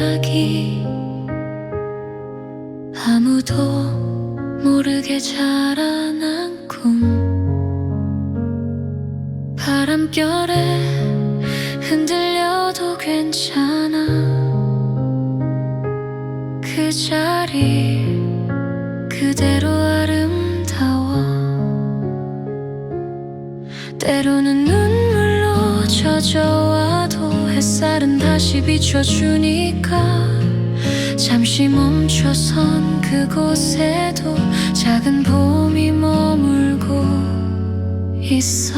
이야기 아무도 모르게 자라난 꿈 바람결에 흔들려도 괜찮아. 그 자리 그대로 아름다워. 때로는 눈물로 젖어와도 햇살은 다시 비춰주니까 잠시 멈춰선 그곳에도 작은 봄이 머물고 있어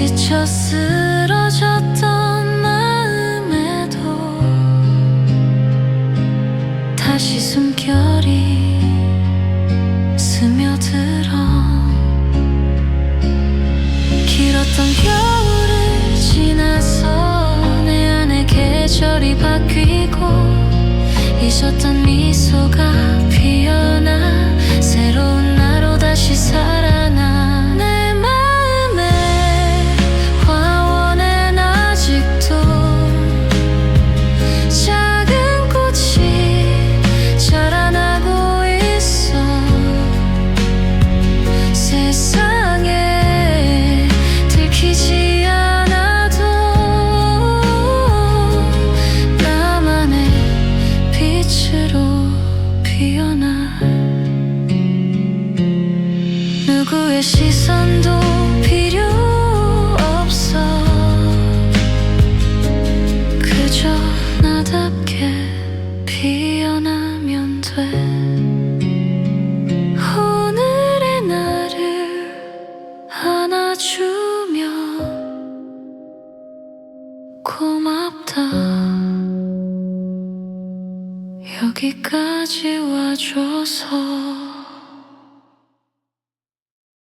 지쳐 쓰러졌던 마음에도 다시 숨결이 스며들 겨울을 지나서 내 안에 계절이 바뀌고 잊었던 미소가 피어나 피어나 누구의 시선도 필요 없어 그저 나답게 피어나면 돼 오늘의 나를 안아주며 고맙다 여기까지 와줘서